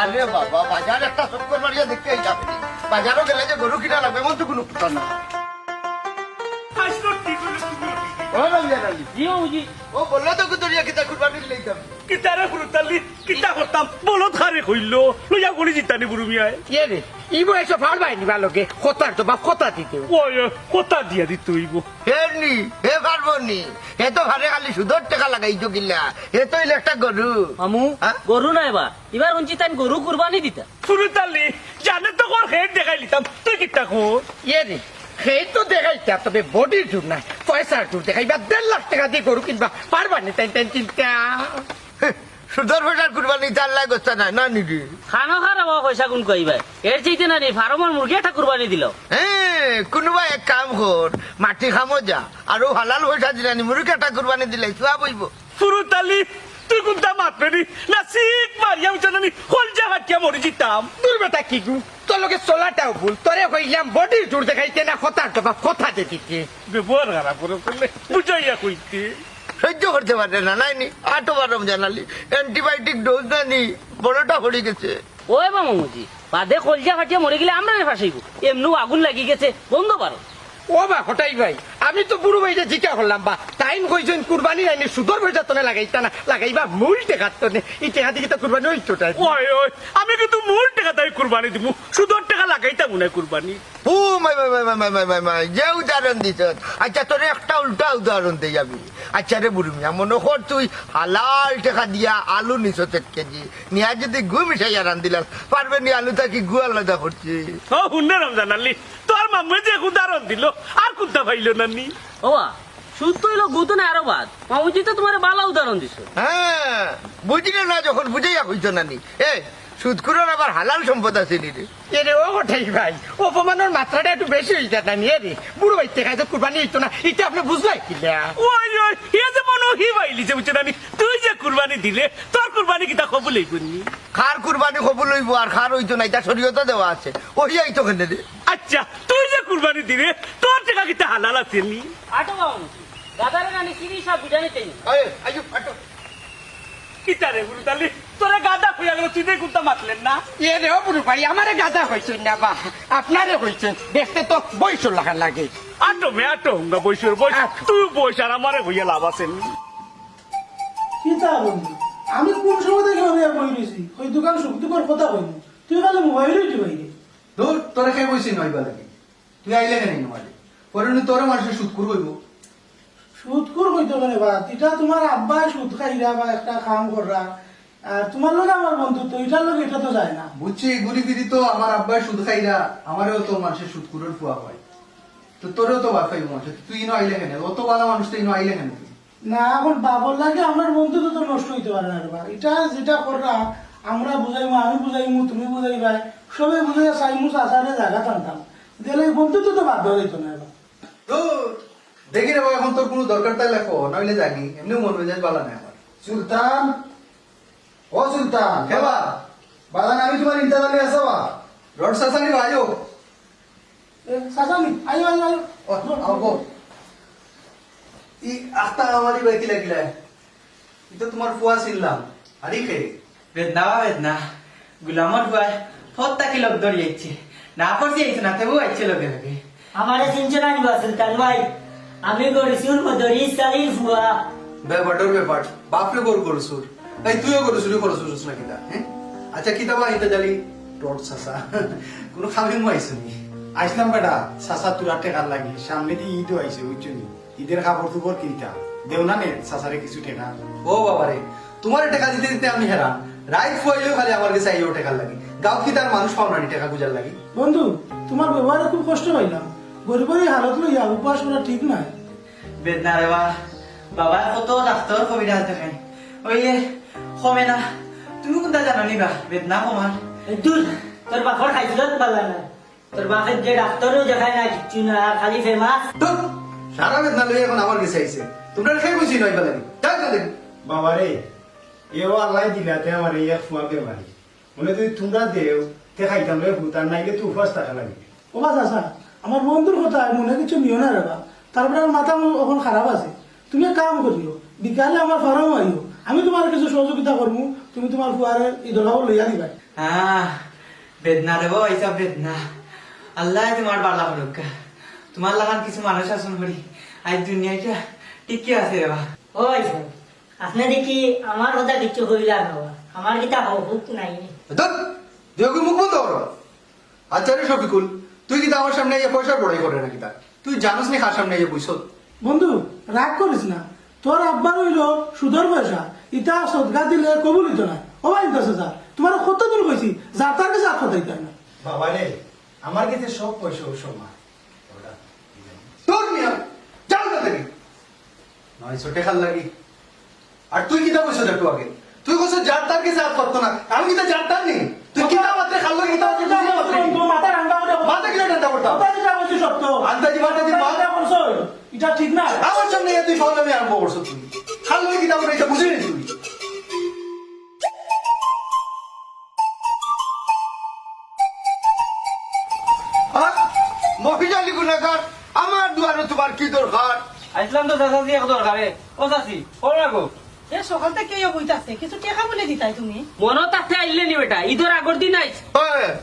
আরে বাবা, বাজার একটা চক্কর মারিয়া দেখতে যাবে বাজারও গেলে যে গরু কিনা লাগবে এমন তো কোনো না। কিতা কুরবানি লইতাম কিতারে কুরতালি কিতা করতাম? বলো খারে কইল লইয়া গলি জিতানি ইয়ে তো বাপ খতা নি হে পারব নি হে তো খালি সুদর টাকা লাগাইছো গিলা। হে তো ইলে একটা গরু। আমু গরু না এবার। এবার অঞ্চিতান গরু কুরবানি দিতা। শুরু তালি জানে তো কর দেখাই লিতাম। তুই কিতা কো ইয়ে রে সেই তো দেখাইতা তবে বডির জোর নাই পয়সার জোর দেখাইবা দেড় লাখ টাকা দিয়ে গরু কিনবা পারবা নি তাই তাই চিন্তা সুদর ফেটার কুরবানি চার লাখ গস্তা নাই না নিদি খানো খারাপ পয়সা কোন কইবা এর চাইতে না নি ফার্মার মুরগি একটা কুরবানি দিল। হ্যাঁ কোনোবা এক কাম কর মাটি খামো যা আৰু হালাল পয়সা দিলানি মুরুকে একটা কুরবানি দিলে চুয়া বইব ফুরুতালি তুই কোনটা মাতবে নি। না সিট হলজা হাটিয়া মরি জিতাম তোর বেটা কি গু? তোর লোকে চলাটাও ভুল। তোরে কইলাম বডির জোর দেখাইতে না কথার তো বা কথা দিয়ে দিতে। ব্যবহার খারাপ করে করলে বুঝাইয়া কইতে। সহ্য করতে পারে না নাই নি? আটো বারম জানালি। অ্যান্টিবায়োটিক ডোজ না নি? বড়টা পড়ে গেছে। ওই বা মামুজি বাদে কলজা ফাটিয়া মরে গেলে আমরা ফাঁসাইব। এমনু আগুন লাগি গেছে বন্ধ পারো ও বা হটাই ভাই। আমি তো বুড়ো ভাই জিকা হলাম বা। টাইম কইজন কুরবানি আইনি সুদর তোনে লাগাইতা না। লাগাইবা মূল টেকা তোনে ই টেকা দিকে তো কুরবানি ওই ওই আমি কিন্তু মূল টেকা তাই কুরবানি দিব। সুদর টাকা লাগাইতা মনে কুরবানি। ও মাই মাই মাই মাই মাই মাই মাই যে উদাহরণ দিছ। আচ্ছা তোরে একটা উল্টা উদাহরণ দেই আমি। আচ্ছা রে বুড়ি মিয়া মনে তুই হালাল টাকা দিয়া আলু নিছ এক কেজি। নিয়া যদি গু মিশাইয়া রান দিলাস পারবে নি আলু তা কি গু আলাদা করছি? ও হুন্ডে রমজান আলী তোর মাম্মে যে উদাহরণ দিল আর কোনটা পাইল নানি ওবা সুদ তো এলো গুতো আরও বাদ। মামুজি তো তোমার বালা উদাহরণ দিছো। হ্যাঁ বুঝলে না যখন বুঝাইয়া কইছ নানি এ সুদকুরের আবার হালাল সম্পদ আছে নি রে। এ রে ও হটাই ভাই অপমানের মাত্রাটা একটু বেশি হয়ে যায় না নিয়ে রে বুড়ো ভাই টেকা তো কুরবানি হইতো না এটা আপনি বুঝলাই কিলা ওই ওই এ যে মনে হি পাইলি যে বুঝছে নানি তুই যে কুরবানি দিলে তোর কুরবানি কিতা কবুলই করনি খার কুরবানি খবর লইব আর খার হইতো না এটা শরীয়তে দেওয়া আছে। ওই আইতো কেন রে? আচ্ছা তুই যে কুরবানি দিলে তোর টাকা কিতা হালাল আছে নি আটো গাদারে গানি সিরি সব বিজানি তেই আয় আয়ু আটো। কিতা রে গুরুতালি তোরা গাদা খুঁয়া গেল তুই দিয়ে কুত্তা মাতলেন না? এ রে ও বুড়ো ভাই আমারে গাদা হয়েছেন না বা? আপনারে হয়েছেন দেখতে তো বয়স লাগা লাগে। আটো মে আটো হুঙ্গা বৈশর বই তুই বৈশ আর আমারে হইয়া লাভ আছে নি কিতা বন্ধু আমি কোন সময় থেকে আমি আর বই ওই দোকান সুখ দুপুর কথা কইনি তুই খালি মোবাইলই দিবাই রে তোর লাগে তুই আইলে কেন নমালে পরে তোরা মানুষের সুদ করবইব সুদ কর কইতো কেন বা এটা তোমার আব্বা সুদ খাইরা বা একটা কাম কররা আর তোমার লগে আমার বন্ধুত্ব এটার লগে এটা তো যায় না। বুঝছি ঘুরি ফিরি তো আমার আব্বাই সুদ খাইরা আমারও তো মানুষের সুদ কুরের ফুয়া হয়। তো তোরেও তো পাইব মানুষ তুই ইনো আইলে কেন? অত ভালো মানুষ তো ইনো আইলে কেন না এখন বাবর লাগে আমার বন্ধুত্ব তো নষ্ট হইতে পারে না এটা যেটা কররা আমরা বুঝাইমু আমি বুঝাইমু তুমি বুঝাইবা সবে বুঝাইয়া চাইমু চাচারে জায়গা টানতাম। দিলে বন্ধুত্ব তো বাধ্য হইতো না এবার। তো দেখি রে এখন তোর কোনো দরকার তাই লেখো নইলে জাগি এমনি মন মেজাজ বালা নাই আমার। সুলতান? ও সুলতান। খেবা বাগান আমি তোমার ইন্টারনালি আছো বা? রড সাসানি ভাইও চাচামি আয়ো আয়ো আয়ো। ও, আও গো। ই আস্তা আমারই বাইতি লাগিলা এটা তোমার ফুয়া ছিলাম আরে খেয়ে বেদনা বেদনা গুলামর ভাই ফত্তা কি লোক দড়ি যাচ্ছে না পড়ছি আইছে না তেবু আইছে লগে লগে আমারে সিনচনা নিবা সুলতান ভাই আমি করেছি মদরি সালির ফুয়া। ব্যাপারটার ব্যাপার। বাপরে গোর করছুর এই তুইও করছু রে করছুস না কিতা? হ্যাঁ আচ্ছা কিতা বা জালি? রড সাসা কোনো নি? আসলাম বেটা সাসা তুরা টেকার লাগে সামনে দিয়ে ঈদও আইছে বুঝছনি ঈদের কাপড় টুপড় কিনতা। দেও না নে সাসারে কিছু টেকা? ও বাবারে তোমার টাকা দিতে দিতে আমি হেরা রাইট ফুয়াইলেও খালি আমার কাছে আইও টাকা লাগে। গাঁও কি তার মানুষ পাও না নি টাকা গুজার লাগে। বন্ধু তোমার ব্যবহারে খুব কষ্ট পাইলাম গরিবের হালত লইয়া উপাস করা ঠিক নয়। বেদনা রে বা বাবা কত ডাক্তার কবিরা দেখাই ওই কমে না তুমি কোনটা জানো নিবা বেদনা কমার দূর তোর বাপর খাইছিল পালা না তোর বাপের যে ডাক্তারও দেখায় না কিচ্ছু না খালি ফেমাস সারা বেদনা লই এখন আমার কাছে আইছে তোমরা খাই বুঝি নই বলে যাই না দেখি বাবা রে এও আল্লাহ দিলাতে আমার এই এক ফুয়া বেমারি মনে তুই তোমরা দেও তে খাইতাম রে ভূতার নাইলে তুই উপাস থাকা লাগে। ও বা চাচা আমার বন্ধুর কথা মনে কিছু নিও না রেবা তারপরে আমার মাথা এখন খারাপ আছে। তুমি কাম করিও বিকালে আমার ফার্ম আইও আমি তোমার কিছু সহযোগিতা করব তুমি তোমার ফুয়ারে খাবার লইয়া দিবাই হ্যাঁ বেদনা দেবো এইসব বেদনা। আল্লাহ তোমার বালা করুক তোমার লাগান কিছু মানুষ আসন করি আজ দুনিয়াটা টিকে আছে রেবা ওই স্যার আপনি দেখি আমার কথা কিছু কইলা না আমার কিতা হুক নাই। দেহকে মুখ বন্ধ করো? আচ্ছা রে শফিকুল তুই কিন্তু আমার সামনে এই পয়সার বড়াই করে নাকি তা? তুই জানোস নি খার সামনে এই বইস? বন্ধু রাগ করিস না। তোর আব্বার হইল সুদর পয়সা। ইটা সদগা দিলে কবুলিত না। ও ভাই কাছে যা। তোমার কতদিন কইছি যা তার কাছে আর কথাই না। বাবা রে আমার কাছে সব পয়সা ও সমান। ওটা তোর মিয়া যাও না থেকে নয় ছোটে খাল লাগি। আর তুই কিতা বসে একটু আগে? তুই বসে যার তার হাত পারতো না? আমি কিতা যার তার নেই তুই কিতা মাত্রে খাল লাগি কিতা মাত্রে বুঝিয়ে মাত্রে কি? মাথা ঠান্ডা করে মাথা কিনা ঠান্ডা করতাম কথা যেটা বলছি সত্য? আন্দাজি মান্দাজি মা- কথা বলছো এটা ঠিক না? আমার সামনে তুই ফাউলামি আরম্ভ করছ তুই খাল লাগি কিতা করে এটা বুঝিনি তুই? মহিলালি গুণাগার আমার দুয়ারে তোমার কি দরকার আসলাম তো চাচা এক দরকারে ও চাচি ও রাখো এ সকাল থেকে বইতাছে কিছু টেকা বলে দিতাই তুমি। মনে তাতে আইলে নি বেটা আগর দিন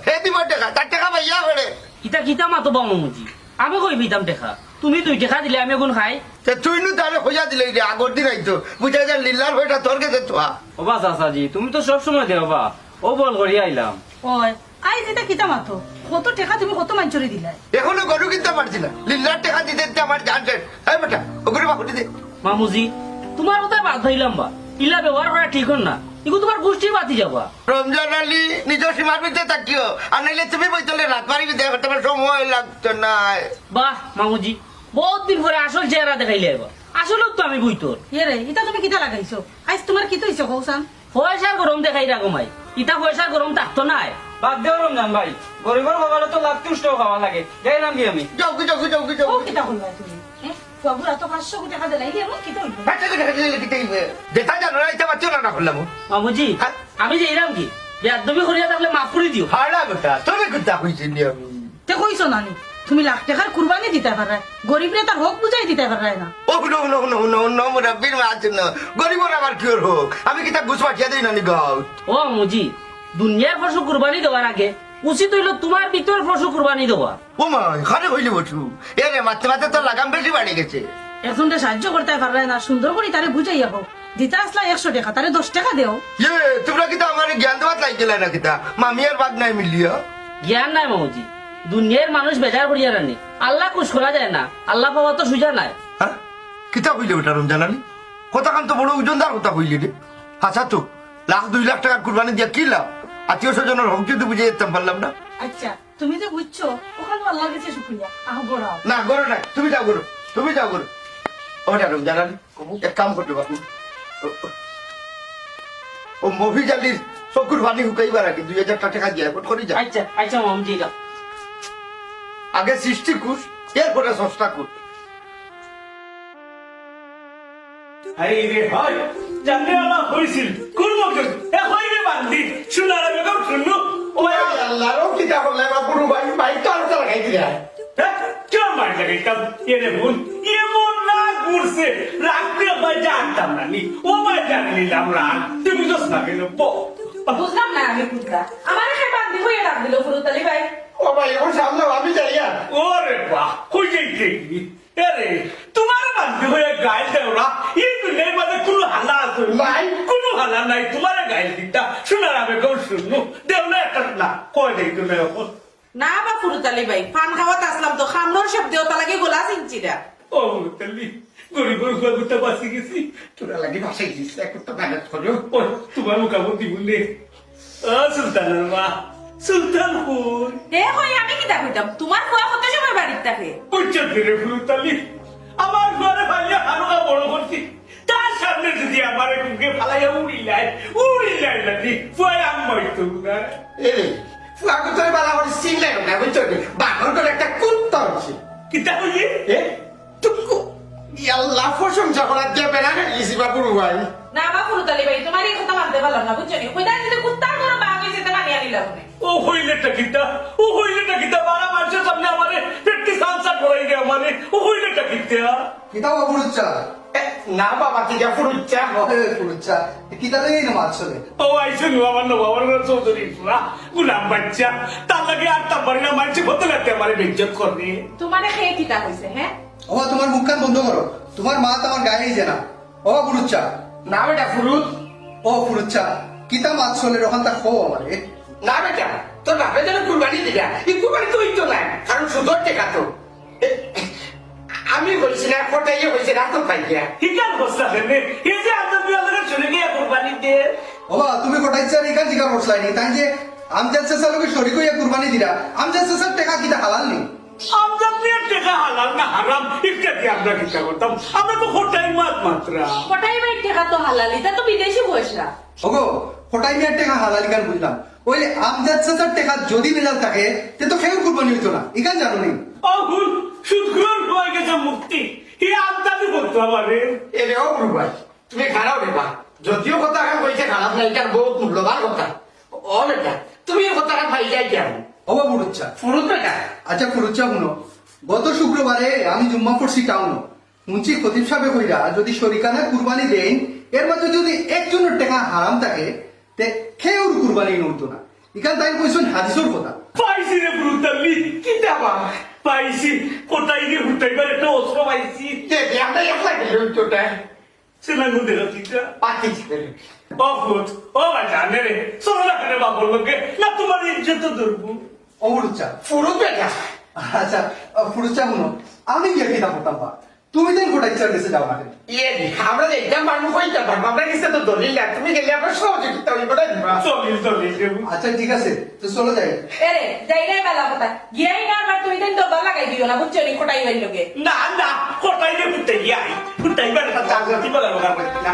হে দিবার টাকা তার টাকা পাইয়া করে কিতা কিতা মাতো বামু মুজি? আমি কই বিতাম দেখা তুমি দুই টাকা দিলে আমি খাই। তে তুই নু তাহলে খোঁজা দিলে রে আগর দিন আইতো। বুঝা যায় লিল্লার হইটা তোর কাছে তোয়া ও বা চাচাজি তুমি তো সব সময় দেও বা। ও বল করি আইলাম। ওই আই যেটা কিতা মাতো? কত টেকা তুমি কত মাঞ্চরি দিলাই এখনও গরু কিনতে পারছি না। লিল্লার টাকা দিতে দিতে আমার জান হ্যাঁ বেটা ওগুলো বাবু দিতে। মামুজি তোমার কথা বাদ হইলাম বা। ইলা ব্যবহার করা ঠিক হন না। ইগো তোমার গোষ্ঠী বাতি যাবা। রমজান আলী নিজের সীমার ভিতরে থাকিও। আর নাইলে তুমি বইতলে রাত মারি দেখো তোমার সময় লাগতো না। বাহ মামুজি বহুত দিন পরে আসল চেহারা দেখাইলে এবার। আসলেও তো আমি বইতোর এ রে এটা তুমি কিতা লাগাইছো? আজ তোমার কি হইছো কৌসান পয়সার গরম দেখাই রাখো মাই। ইটা পয়সার গরম থাকতো নাই বাদ দেও রমজান ভাই। গরিবের খাবারে তো তুষ্ট খাওয়া লাগে। যাই নাম কি আমি চৌকি চৌকি চৌকি ও চৌকি কিতা করলাই তুমি? বাবুরা তো পাঁচশো কোটি টাকা দিলাই এমন কি জানো না এটা বাচ্চা না করলাম মামুজি হ্যাঁ? আমি যে এরাম কি? বেদবি করিয়া থাকলে মাফ করে দিও। হাড়া বেটা তোরে কুত্তা হইছি নি আমি? তে কইছো নানি তুমি লাখ টাকার কুরবানি দিতে পারে গরিবরে তার হক বুঝাই দিতে পারে না। ও no no no no no মুরাব্বির মাছ না গরিবর আবার কি হোক? আমি কি তা ঘুষ পাঠিয়ে দিই নানি গাও ও মুজি দুনিয়ার পশু কুরবানি দেওয়ার আগে উচিত হইল তোমার ভিতর পশু কুরবানি দেওয়া। ও মা খারে হইলি বছু এ রে মাঝে মাঝে তোর লাগাম বেশি বাড়ি গেছে। একজনকে সাহায্য করতে পারে না সুন্দর করে তারে বুঝাই যাব দিতে আসলা একশো টাকা তারে দশ টাকা দেও। ইয়ে তোমরা কি আমার জ্ঞান দেওয়ার লাগছিল না কিতা মামি আর বাদ নাই মিলিয়া। জ্ঞান নাই মামুজি। দুনিয়ার মানুষ বেজার করিয়া রানি। আল্লাহ কুশ করা যায় না আল্লাহ পাওয়া তো সুজা নাই। হ্যাঁ? কিতা হইলে ওটা রমজান আলী কথা কান তো বড় ওজনদার কথা হইলি রে? আচ্ছা তো লাখ দুই লাখ টাকা কুরবানি দিয়া কি লাভ? আত্মীয় স্বজনের হোক যদি বুঝে যেতাম পারলাম না। আচ্ছা তুমি যে বুঝছ ওখানে আল্লাহর কাছে শুক্রিয়া। আহ গড়াও। না তুমি যাও তুমি যাও ওটা রমজান আলী এক কাম করতে ও- মফিজ আলীর চকুর পানি শুকাইবার আগে দুই হাজার টাকা দিয়ে এখন করে যা। আচ্ছা আচ্ছা যাও আগে সৃষ্টি কুশ এরপরে সস্তা কুশ আরে রে হয় জানলে আমার হয়েছিল করব কেন এ হইবে বান্দি শোনার আমি কেউ শুনলো ও আল্লাহরও কিতা করলে বাবুরু ভাই ভাই তো আর লাগাই দিলে কেউ মার লাগাইতাম? এরে বোন এমন রাগ উঠছে রাগতে ভাই জানতাম না নি। ও ভাই জানি নিলাম রাগ। তুমি তো না কেন বুঝলাম না আমি কুত্তা আমার এখানে বান্দি হয়ে ডাক দিল ফুরুতালি ভাই। ও ভাই এখন সামনে আমি যাইয়া ওরে বাহ যাইতে কি আরে তোমার হয়ে গাইল দেওরা এই দুনিয়ার মধ্যে কোনো হালা আছে? নাই। কোনো হালা নাই তোমার গাইল দিতা। শোনার আমি কেউ শুনলো দেও না একটা না। কয় দেই তুমি এখন? না বা ফুরুতালি ভাই পান খাওয়াত আসলাম তো খামনোর সব দেওতা লাগে গোলা চিনচিরা। ও মুতালি গরিবের গরিবটা বাঁচি গেছি। তোরা লাগি ভাসাই দিস এখন তো ম্যানেজ করো। তোমার মুখামতি বললে সুলতানের মা সুলতান এ হই আমি কি কইতাম? তোমার খোয়া কত সময় বাড়ির থাকে? উচ্চত রে ফুলতালি আমার ঘরে ভাইয়া হালুকা বড় করছি। তার সামনে যদি আমার কুকে ফালাইয়া উড়িলাই উড়িলাই লাগি ফুয়াই আম্মাই তো না। এ ফুয়াকে তোর বালা করে সিংলাই না বুঝছ বানর তোর একটা কুত্তা হচ্ছে কিতা হইয়ে এ তুকু ইয়াল্লাহ প্রশংসা করার দেবে না ইসি বাবুরু ভাই। না বা ফুরুতালি ভাই তোমার এই কথা মানতে পারলাম না বুঝছ নি? কইতা যদি কুত্তার কোনো বাঘ হয়েছে তা মানিয়া নিলাম না। ও হইলেটা কিতা ও হইলেটা কিতা? বারা মানুষের সামনে আমারে পেটটি সানসার করাই গে আমারে। ও হইলেটা কিতা? কিতা বাবুর চা না বাবা আছে ফুরুচ্চা? ফুরুচ্চা কিতা লাগে না মাছ চলে? ও আইসে নু আমার নবাবার চৌধুরী ফুরা গুলাম বাচ্চা। তার লাগে আর তার বাড়ি না মানছে কত লাগতে আমার বেজ্জত করবে। তোমারে খেয়ে কিতা হয়েছে হ্যাঁ ও তোমার মুখ কান বন্ধ করো। তোমার মা তো আমার গায়ে যে না ও ফুরুচ্চা। না বেটা ফুরুত। ও ফুরুচ্চা কিতা মাছ চলে ওখান তা খো আমারে। না বেটা তোর বাপে যেন কুরবানি দিলা এই কুরবানি তো হইতো না কারণ সুদর টেকা তো। আমি বলছি না কোটাইয়ে হয়েছে না তো পাই গিয়া হিকার বস্তা ফেলে এই যে আপনার বিয়া লাগে চলে গিয়ে কোরবানি বাবা তুমি কোটাইছার এখান জিগা করছলাই নি তাই যে আমজাদ চাচার লোকে শরিক হইয়া কুরবানি দিরা আমজাদ টাকা কিতা হালাল নি? আমরা বিয়ের টাকা হালাল না হারাম আমরা কিতা করতাম? আমরা তো হোটাই মাত মাত্রা। কটাই বাই টাকা তো হালাল এটা তো বিদেশি পয়সা ওগো কোটাই টাকা হালাল ইখান বুঝলাম? ওইলে আমজাদ চাচার টাকা যদি মেজাল থাকে তে তো খেয়ে কুরবানি হইতো না। ইখান জানো নি অহুল সুদগুলোর হয়ে গেছে মুক্তি। এই আমদানি করতো আমারে এ রে ও কুরবানি তুমি খারাপ বেটা যদিও কথা এখন কইছে খারাপ না এটা বহুত মূল্যবান কথা। ও বেটা তুমি এই কথাটা পাই যাই কেন ও বাবু ফুরুচ্চা ফুরুত বেটা? আচ্ছা ফুরুচ্চা শুনো। গত শুক্রবারে আমি জুম্মা পড়ছি টাউন মুন্সি খতিব সাহেব কইরা যদি শরিকানা কুরবানি দেন এর মধ্যে যদি একজনের টাকা হারাম থাকে তে খেয়েও কুরবানি নড়তো না। ইখান তাই কইছেন হাদিসর কথা। পাইছি রে ব্রুতালি কি দেবা? পাইছি কোটাই গিয়ে হুটাইবার একটা অস্ত্র পাইছি। কে আমরা একলা গেলে তোটা সেনা গুন্দে রাখিটা পাতি অহুত ও বাজানে রে। চলো না কেন বাবুর লোকে না তোমার ইজ্জত ধরবো। ও ফুরুচ্চা ফুরুত বেটা আচ্ছা ফুরুচ্চা শুনো। আমি গিয়ে কিতা করতাম বা তুমি দেন ইচ্ছা দেশে যাও না? ইয়ে আমরা এক্সাম মানুষ হইতে পারব আমরা কিসে তো দলিল না তুমি গেলে আমরা সহযোগিতা হইব না চলিস চলিস আচ্ছা ঠিক আছে তো চলো যাই। আরে যাই রে বেলা কথা গিয়াই না আর তুমি দেন ডবা লাগাই দিও না বুঝছ নি? কটাই লগে না না কোটাই রে আই লাগা না?